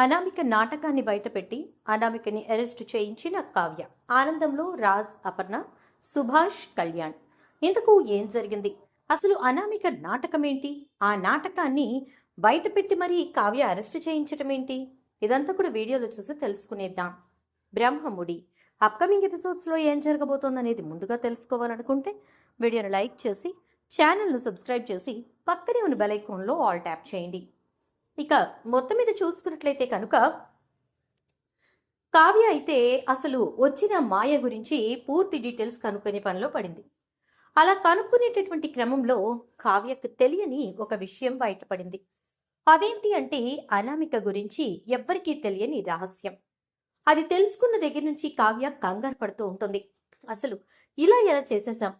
అనామిక నాటకాన్ని బయటపెట్టి అనామికని అరెస్ట్ చేయించిన కావ్య. ఆనందంలో రాజ్ అపర్ణ సుభాష్ కళ్యాణ్. ఇందుకు ఏం జరిగింది? అసలు అనామిక నాటకమేంటి? ఆ నాటకాన్ని బయటపెట్టి మరీ కావ్య అరెస్ట్ చేయించడం ఏంటి ఇదంతా కూడా వీడియోలో చూసి తెలుసుకునేద్దాం. బ్రహ్మముడి. అప్కమింగ్ ఎపిసోడ్స్లో ఏం జరగబోతోందనేది ముందుగా తెలుసుకోవాలనుకుంటే వీడియోను లైక్ చేసి ఛానల్ను సబ్స్క్రైబ్ చేసి పక్కనే ఉన్న బెల్ ఐకాన్లో ఆల్ ట్యాప్ చేయండి. ఇక మొత్తం మీద చూసుకున్నట్లయితే కనుక కావ్య అయితే అసలు వచ్చిన మాయ గురించి పూర్తి డీటెయిల్స్ కనుక్కునే పనిలో పడింది. అలా కనుక్కునేటటువంటి క్రమంలో కావ్యకు తెలియని ఒక విషయం బయటపడింది. అదేంటి అంటే అనామిక గురించి ఎవ్వరికీ తెలియని రహస్యం. అది తెలుసుకున్న దగ్గర నుంచి కావ్య కంగారు పడుతూ ఉంటుంది. అసలు ఇలా ఎలా చేసేసాం?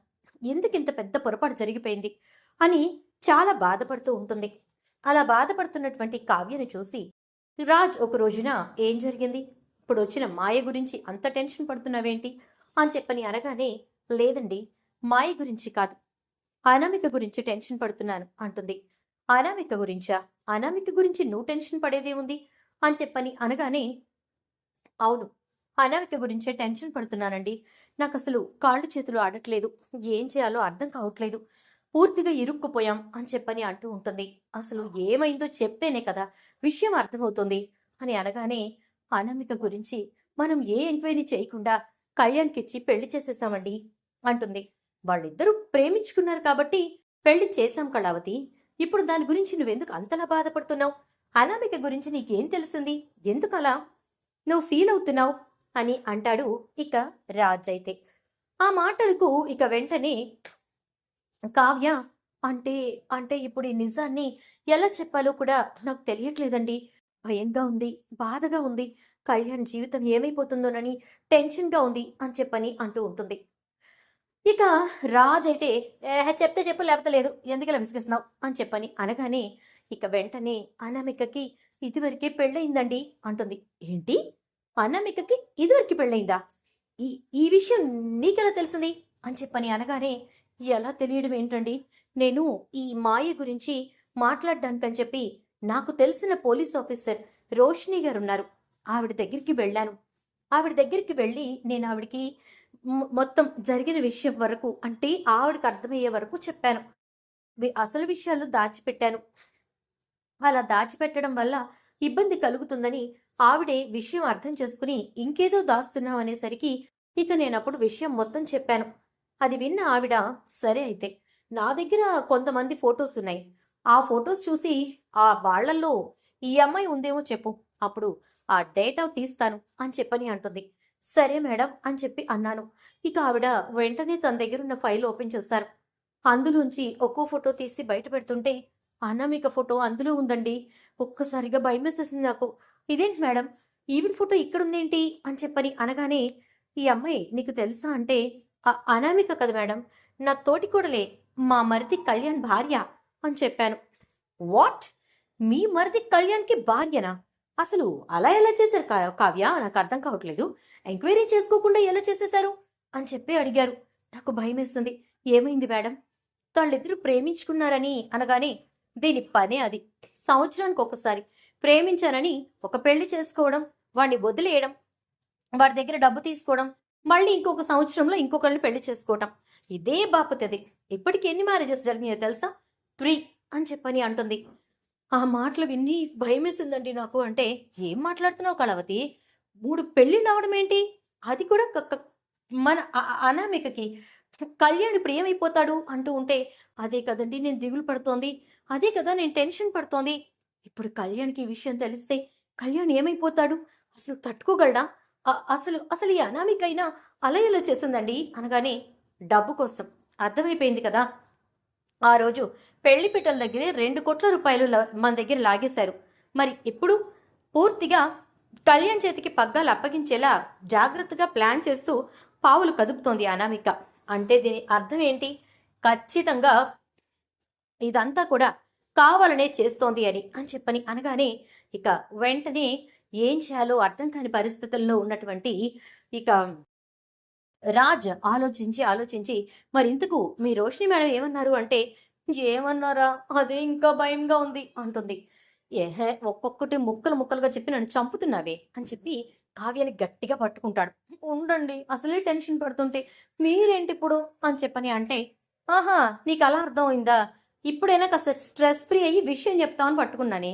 ఎందుకింత పెద్ద పొరపాటు జరిగిపోయింది? అని చాలా బాధపడుతూ ఉంటుంది. అలా బాధపడుతున్నటువంటి కావ్యను చూసి రాజ్ ఒక రోజున ఏం జరిగింది? ఇప్పుడు వచ్చిన మాయ గురించి అంత టెన్షన్ పడుతున్నావేంటి? అని చెప్పని అనగానే లేదండి మాయ గురించి కాదు. అనామిక గురించి టెన్షన్ పడుతున్నాను అంటుంది. అనామిక గురించా? అనామిక గురించి నువ్వు టెన్షన్ పడేదే ఉంది? అని చెప్పని అనగానే అవును అనామిక గురించే టెన్షన్ పడుతున్నానండి. నాకు అసలు కాళ్ళు చేతులు ఆడట్లేదు. ఏం చేయాలో అర్థం కావట్లేదు. పూర్తిగా ఇరుక్కుపోయాం అని చెప్పని అంటూ ఉంటుంది. అసలు ఏమైందో చెప్తేనే కదా విషయం అర్థమవుతుంది అని అనగానే అనామిక గురించి మనం ఏ ఎంక్వైరీ చేయకుండా కళ్యాణ్కిచ్చి పెళ్ళి చేసేసామండి అంటుంది. వాళ్ళిద్దరూ ప్రేమించుకున్నారు కాబట్టి పెళ్ళి చేశాం కళావతి. ఇప్పుడు దాని గురించి నువ్వెందుకు అంతలా బాధపడుతున్నావు? అనామిక గురించి నీకేం తెలిసింది? ఎందుకలా? నువ్వు ఫీల్ అవుతున్నావు? అని అంటాడు ఇక రాజ్ అయితే ఆ మాటలకు ఇక వెంటనే కావ్య అంటే అంటే ఇప్పుడు ఈ నిజాన్ని ఎలా చెప్పాలో కూడా నాకు తెలియట్లేదండి. భయంగా ఉంది బాధగా ఉంది. కళ్యాణ్ జీవితం ఏమైపోతుందోనని టెన్షన్గా ఉంది అని చెప్పని అంటూ ఉంటుంది. ఇక రాజ్ అయితే చెప్తే చెప్పు లేకపోతే లేదు. ఎందుకలా విసిగిస్తున్నావు? అని చెప్పని అనగానే ఇక వెంటనే అనామికకి ఇదివరకే పెళ్ళయిందండి అంటుంది. ఏంటి? అనామికకి ఇదివరకు పెళ్ళయిందా? ఈ ఈ విషయం నీకెలా తెలిసింది? అని చెప్పని అనగానే ఎలా తెలియడం ఏంటండి? నేను ఈ మాయ గురించి మాట్లాడడానికని చెప్పి నాకు తెలిసిన పోలీస్ ఆఫీసర్ రోషిని గారు ఉన్నారు ఆవిడ దగ్గరికి వెళ్ళాను. ఆవిడ దగ్గరికి వెళ్ళి నేను ఆవిడకి మొత్తం జరిగిన విషయం వరకు అంటే ఆవిడకి అర్థమయ్యే వరకు చెప్పాను. అసలు విషయాలు దాచిపెట్టాను. అలా దాచిపెట్టడం వల్ల ఇబ్బంది కలుగుతుందని ఆవిడే విషయం అర్థం చేసుకుని ఇంకేదో దాస్తున్నాం అనేసరికి ఇక నేను అప్పుడు విషయం మొత్తం చెప్పాను. అది విన్న ఆవిడ సరే అయితే నా దగ్గర కొంతమంది ఫొటోస్ ఉన్నాయి. ఆ ఫొటోస్ చూసి ఆ వాళ్ళల్లో ఈ అమ్మాయి ఉందేమో చెప్పు. అప్పుడు ఆ డేటా తీస్తాను అని చెప్పని అంటుంది. సరే మేడం అని చెప్పి అన్నాను. ఇక ఆవిడ వెంటనే తన దగ్గర ఉన్న ఫైల్ ఓపెన్ చేశారు. అందులోంచి ఒక్కో ఫోటో తీసి బయట పెడుతుంటే అనామిక ఫోటో అందులో ఉందండి. ఒక్కసారిగా భయం వేసేసింది నాకు. ఇదేంటి మేడం? ఈవిడ ఫోటో ఇక్కడ ఉందేంటి అని చెప్పని అనగానే ఈ అమ్మాయి నీకు తెలుసా అంటే అనామిక కదా మేడం నా తోటి కూడలే మా మరిది కళ్యాణ్ భార్య అని చెప్పాను. వాట్? మీ మరిది కళ్యాణ్కి భార్యనా? అసలు అలా ఎలా చేశారు కా- కావ్య? నాకు అర్థం కావట్లేదు. ఎంక్వైరీ చేసుకోకుండా ఎలా చేసేశారు? అని చెప్పి అడిగారు. నాకు భయమేస్తుంది. ఏమైంది మేడం? వాళ్ళిద్దరూ ప్రేమించుకున్నారని అనగానే దీని పనే అది. సంవత్సరానికి ఒకసారి. ప్రేమించారని ఒక పెళ్ళి చేసుకోవడం వాడిని వదిలేయడం వాడి దగ్గర డబ్బు తీసుకోవడం మళ్ళీ ఇంకొక సంవత్సరంలో ఇంకొకరిని పెళ్ళి చేసుకోవటం. ఇదే బాపతది ఇప్పటికి ఎన్ని మ్యారేజెస్ జరిగినాయో తెలుసా? త్రీ అని చెప్పని అంటుంది. ఆ మాటలు విని భయమేసిందండి నాకు. అంటే ఏం మాట్లాడుతున్నావు కళవతి? మూడు పెళ్ళిళ్ళు అవడం ఏంటి? అది కూడా మన అనామికకి. కళ్యాణ్ ఇప్పుడు ఏమైపోతాడు అంటూ ఉంటే అదే కదండి నేను దిగులు పడుతోంది. అదే కదా నేను టెన్షన్ పడుతోంది. ఇప్పుడు కళ్యాణ్కి ఈ విషయం తెలిస్తే కళ్యాణ్ ఏమైపోతాడు? అసలు తట్టుకోగలడా? అసలు అసలు ఈ అనామికైనా అలా చేసిందండి? అనగానే డబ్బు కోసం. అర్థమైపోయింది కదా. ఆ రోజు పెళ్ళి పిట్టల దగ్గరే రెండు కోట్ల రూపాయలు మన దగ్గర లాగేశారు. మరి ఇప్పుడు పూర్తిగా కళ్యాణ్ చేతికి పగ్గాలు అప్పగించేలా జాగ్రత్తగా ప్లాన్ చేస్తూ పావులు కదుపుతోంది అనామిక. అంటే దీని అర్థం ఏంటి? ఖచ్చితంగా ఇదంతా కూడా కావాలనే చేస్తోంది అని అని చెప్పని అనగానే ఇక వెంటనే ఏం చేయాలో అర్థం కాని పరిస్థితుల్లో ఉన్నటువంటి ఇక రాజ్ ఆలోచించి ఆలోచించి మరి ఇంతకు మీ రోషిని మేడం ఏమన్నారు? అంటే ఏమన్నారా? అదే ఇంకా భయంగా ఉంది అంటుంది. ఏహే ఒక్కొక్కటి ముక్కలు ముక్కలుగా చెప్పి నన్ను చంపుతున్నావే అని చెప్పి కావ్యాన్ని గట్టిగా పట్టుకుంటాడు. ఉండండి అసలే టెన్షన్ పడుతుంటే మీరేంటి ఇప్పుడు? అని చెప్పని అంటే ఆహా నీకు అలా అర్థమైందా? ఇప్పుడైనా కాస్త స్ట్రెస్ ఫ్రీ అయ్యి విషయం చెప్తామని పట్టుకున్నానే.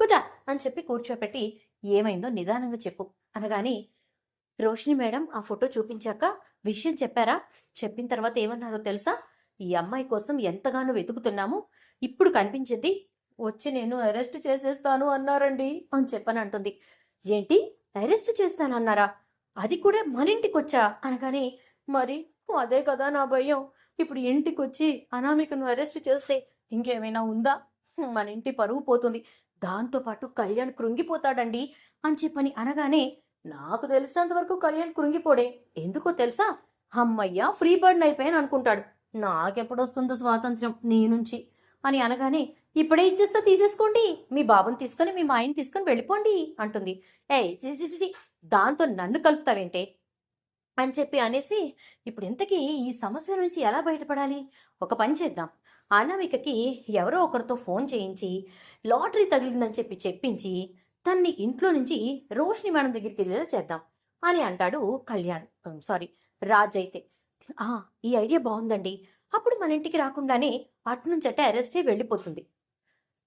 కుజా అని చెప్పి కూర్చోపెట్టి ఏమైందో నిదానంగా చెప్పు అనగాని రోషిని మేడం ఆ ఫోటో చూపించాక విషయం చెప్పారా? చెప్పిన తర్వాత ఏమన్నారో తెలుసా? ఈ అమ్మాయి కోసం ఎంతగానో వెతుకుతున్నాము. ఇప్పుడు కనిపించింది వచ్చి నేను అరెస్ట్ చేసేస్తాను అన్నారండి అని చెప్పని అంటుంది. ఏంటి? అరెస్ట్ చేస్తానన్నారా? అది కూడా మన ఇంటికి వచ్చా అనగానే మరి అదే కదా నా భయం. ఇప్పుడు ఇంటికి వచ్చి అనామికను అరెస్ట్ చేస్తే ఇంకేమైనా ఉందా? మన ఇంటి పరువు పోతుంది. దాంతోపాటు కళ్యాణ్ కృంగిపోతాడండి అని చెప్పని అనగానే నాకు తెలిసినంత వరకు కళ్యాణ్ కృంగిపోడే. ఎందుకో తెలుసా? అమ్మయ్య ఫ్రీ బర్డ్ అయిపోయాను అనుకుంటాడు. నాకెప్పుడు వస్తుందో స్వాతంత్ర్యం నీ నుంచి. అని అనగానే ఇప్పుడే ఇచ్చేస్తా తీసేసుకోండి. మీ బాబుని తీసుకొని మీ మాయని తీసుకొని వెళ్ళిపోండి అంటుంది. ఏ చేసి దాంతో నన్ను కలుపుతావేంటే? అని చెప్పి అనేసి ఇప్పుడు ఇంతకీ ఈ సమస్య నుంచి ఎలా బయటపడాలి? ఒక పని చేద్దాం. అనామికకి ఎవరో ఒకరితో ఫోన్ చేయించి లాటరీ తగిలిందని చెప్పి చెప్పించి తన్ని ఇంట్లో నుంచి రోషిని మేడం దగ్గరికి వెళ్ళేలా చేద్దాం అని అంటాడు కళ్యాణ్. సారీ రాజ్ అయితే. "ఆ, ఈ ఐడియా బాగుందండి. అప్పుడు మన ఇంటికి రాకుండానే అటు నుంచి అట్టే అరెస్ట్ అయి వెళ్ళిపోతుంది.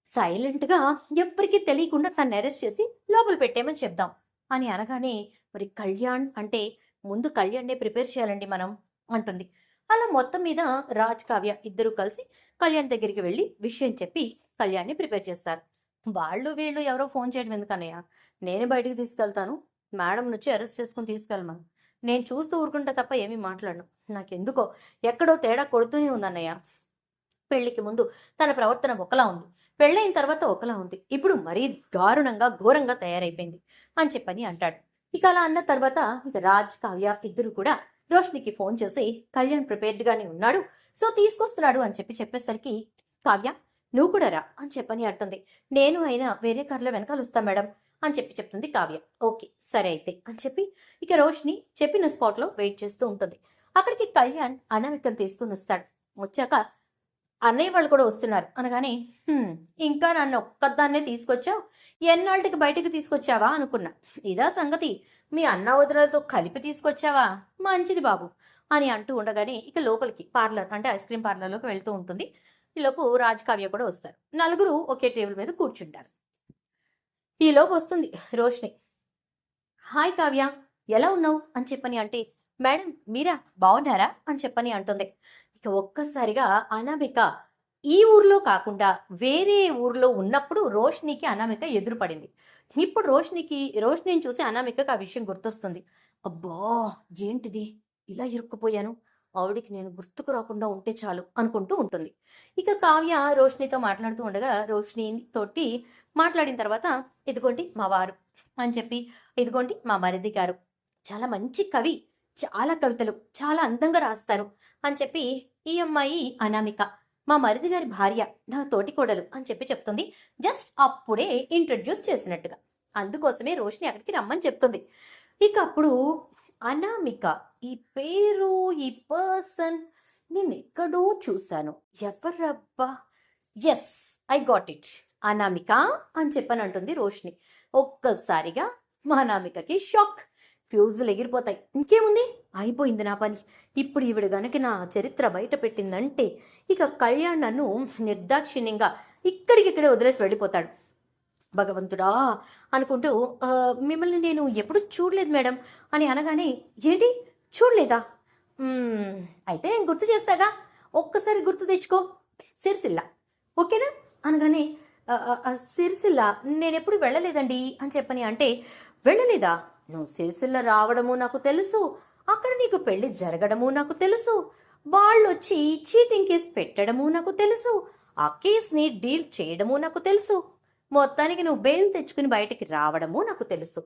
సైలెంట్గా ఎవ్వరికీ తెలియకుండా తను అరెస్ట్ చేసి లోపల పెట్టేమని చెప్దాం అని అనగానే మరి కళ్యాణ్ అంటే ముందు కళ్యాణ్నే ప్రిపేర్ చేయాలండి మనం అంటుంది. అలా మొత్తం మీద రాజ్ కావ్య ఇద్దరు కలిసి కళ్యాణ్ దగ్గరికి వెళ్ళి విషయం చెప్పి కళ్యాణ్ని ప్రిపేర్ చేస్తారు. వాళ్ళు వీళ్ళు ఎవరో ఫోన్ చేయడం ఎందుకన్నయ్య? నేను బయటికి తీసుకెళ్తాను. మేడం నుంచి అరెస్ట్ చేసుకుని తీసుకెళ్ళమను. నేను చూస్తూ ఊరుకుంటా తప్ప ఏమీ మాట్లాడను. నాకెందుకో? ఎక్కడో తేడా కొడుతూనే ఉందన్నయ్య. పెళ్ళికి ముందు తన ప్రవర్తన ఒకలా ఉంది. పెళ్ళైన తర్వాత ఒకలా ఉంది. ఇప్పుడు మరీ దారుణంగా ఘోరంగా తయారైపోయింది అని చెప్పని అంటాడు. ఇక అలా అన్న తర్వాత ఇక రాజ్ కావ్య ఇద్దరు కూడా రోష్నికి ఫోన్ చేసి కళ్యాణ్ ప్రిపేర్డ్ గానే ఉన్నాడు సో తీసుకొస్తున్నాడు అని చెప్పి చెప్పేసరికి కావ్య నువ్వు కూడా రా అని చెప్పని అంటుంది. నేను అయినా వేరే కార్లో వెనకాల వస్తా మేడం అని చెప్పి చెప్తుంది కావ్య. ఓకే సరే అయితే అని చెప్పి ఇక రోష్ని చెప్పిన స్పాట్లో వెయిట్ చేస్తూ ఉంటుంది. అక్కడికి కళ్యాణ్ అనామికం తీసుకుని వస్తాడు. వచ్చాక అన్నయ్య వాళ్ళు కూడా వస్తున్నారు అనగానే ఇంకా నన్ను ఒక్కదాన్నే తీసుకొచ్చావు? ఎన్నాళ్ళకి బయటకు తీసుకొచ్చావా అనుకున్నా. ఇదా సంగతి. మీ అన్న వదినలతో కలిపి తీసుకొచ్చావా? మంచిది బాబు అని అంటూ ఉండగానే ఇక లోపలికి పార్లర్ అంటే ఐస్ క్రీమ్ పార్లర్లోకి వెళ్తూ ఉంటుంది. ఈలోపు రాజ్ కావ్య కూడా వస్తారు. నలుగురు ఒకే టేబుల్ మీద కూర్చుంటారు. ఈలోపు వస్తుంది రోష్ని. హాయ్ కావ్య ఎలా ఉన్నావు? అని చెప్పని అంటే మేడం మీరా బాగున్నారా? అని చెప్పని అంటుంది. ఇక ఒక్కసారిగా అనాబిక ఈ ఊర్లో కాకుండా వేరే ఊర్లో ఉన్నప్పుడు రోష్నికి అనామిక ఎదురుపడింది. ఇప్పుడు రోష్నికి రోష్నిని చూసి అనామికకు ఆ విషయం గుర్తొస్తుంది. అబ్బా! ఏంటిది? ఇలా ఇరుక్కుపోయాను. ఆవిడికి నేను గుర్తుకు రాకుండా ఉంటే చాలు అనుకుంటూ ఉంటుంది. ఇక కావ్య రోష్నితో మాట్లాడుతూ ఉండగా రోష్ని తోటి మాట్లాడిన తర్వాత ఇదిగోండి మా వారు అని చెప్పి ఇదిగోండి మా మరిది గారు. చాలా మంచి కవి చాలా కవితలు చాలా అందంగా రాస్తారు అని చెప్పి ఈ అమ్మాయి అనామిక మా మరిది గారి భార్య నా తోటి కోడలు అని చెప్పి చెప్తుంది. జస్ట్ అప్పుడే ఇంట్రడ్యూస్ చేసినట్టుగా. అందుకోసమే రోషిని అక్కడికి రమ్మని చెప్తుంది. ఇక అప్పుడు అనామిక ఈ పేరు ఈ పర్సన్ నేను ఎక్కడో చూశాను. ఎవరబ్బా yes I got it Anamika అని చెప్పని అంటుంది రోషిని ఒక్కసారిగా మా అనామికకి షాక్. ఫ్యూజులు ఎగిరిపోతాయి. ఇంకేముంది? అయిపోయింది నా పని. ఇప్పుడు ఈవిడ గనుక నా చరిత్ర బయట పెట్టిందంటే ఇక కళ్యాణ్ నన్ను నిర్దాక్షిణ్యంగా ఇక్కడికిక్కడే వదిలేసి వెళ్ళిపోతాడు. భగవంతుడా అనుకుంటూ మిమ్మల్ని నేను ఎప్పుడు చూడలేదు మేడం అని అనగానే ఏంటి? చూడలేదా? అయితే నేను గుర్తు చేస్తాగా. ఒక్కసారి గుర్తు తెచ్చుకో. సిరిసిల్ల. ఓకేనా? అనగానే సిరిసిల్ల నేను ఎప్పుడు వెళ్ళలేదండి అని చెప్పని అంటే వెళ్ళలేదా? నువ్వు సిరిసిల్ల రావడము నాకు తెలుసు. అక్కడ నీకు పెళ్ళి జరగడము నాకు తెలుసు. వాళ్ళు వచ్చి చీటింగ్ కేస్ పెట్టడము నాకు తెలుసు. ఆ కేస్ని డీల్ చేయడము నాకు తెలుసు. మొత్తానికి నువ్వు బెయిల్ తెచ్చుకుని బయటికి రావడము నాకు తెలుసు.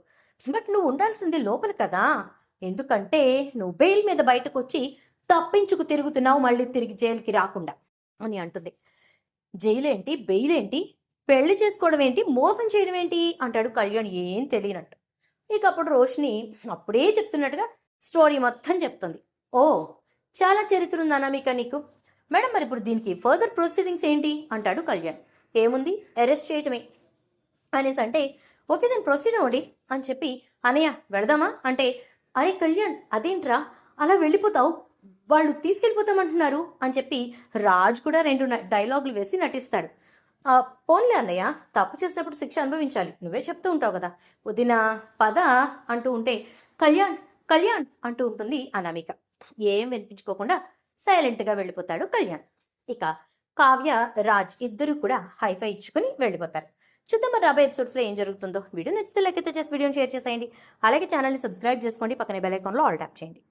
బట్ నువ్వు ఉండాల్సింది లోపల కదా. ఎందుకంటే నువ్వు బెయిల్ మీద బయటకు వచ్చి తప్పించుకు తిరుగుతున్నావు మళ్ళీ తిరిగి జైలుకి రాకుండా అని అంటుంది. జైలేంటి? బెయిల్ ఏంటి పెళ్ళి చేసుకోవడం ఏంటి మోసం చేయడం ఏంటి అంటాడు కళ్యాణ్. ఏం తెలియనట్టు. ఇక అప్పుడు రోషిని అప్పుడే చెప్తున్నట్టుగా స్టోరీ మొత్తం చెప్తుంది. ఓ చాలా చరిత్ర ఉంది అనామిక నీకు? మేడం మరి ఇప్పుడు దీనికి ఫర్దర్ ప్రొసీడింగ్స్ ఏంటి? అంటాడు కళ్యాణ్. ఏముంది? అరెస్ట్ చేయటమే. అనేసి అంటే ఓకే దాన్ని ప్రొసీడ్ అవ్వండి అని చెప్పి అనయ్య వెళదామా? అంటే అరే కళ్యాణ్ అదేంట్రా? అలా వెళ్ళిపోతావు? వాళ్ళు తీసుకెళ్ళిపోతామంటున్నారు? అని చెప్పి రాజ్ కూడా రెండు డైలాగులు వేసి నటిస్తాడు. పోన్లే అన్నయ్య తప్పు చేసినప్పుడు శిక్ష అనుభవించాలి. నువ్వే చెప్తూ ఉంటావు కదా. వదిన పద అంటూ ఉంటే కళ్యాణ్ కళ్యాణ్ అంటూ ఉంటుంది అనామిక. ఏం వినిపించుకోకుండా సైలెంట్గా వెళ్ళిపోతాడు కళ్యాణ్. ఇక కావ్య రాజ్ ఇద్దరు కూడా హైఫై ఇచ్చుకుని వెళ్ళిపోతారు. చూద్దాం మరి రాబోయే ఎపిసోడ్స్లో ఏం జరుగుతుందో. వీడియో నచ్చితే లెక్క చేసి వీడియోని షేర్ చేసేయండి. అలాగే ఛానల్ని సబ్స్క్రైబ్ చేసుకోండి. పక్కనే బెల్ ఐకాన్లో ఆల్ ట్యాప్ చేయండి.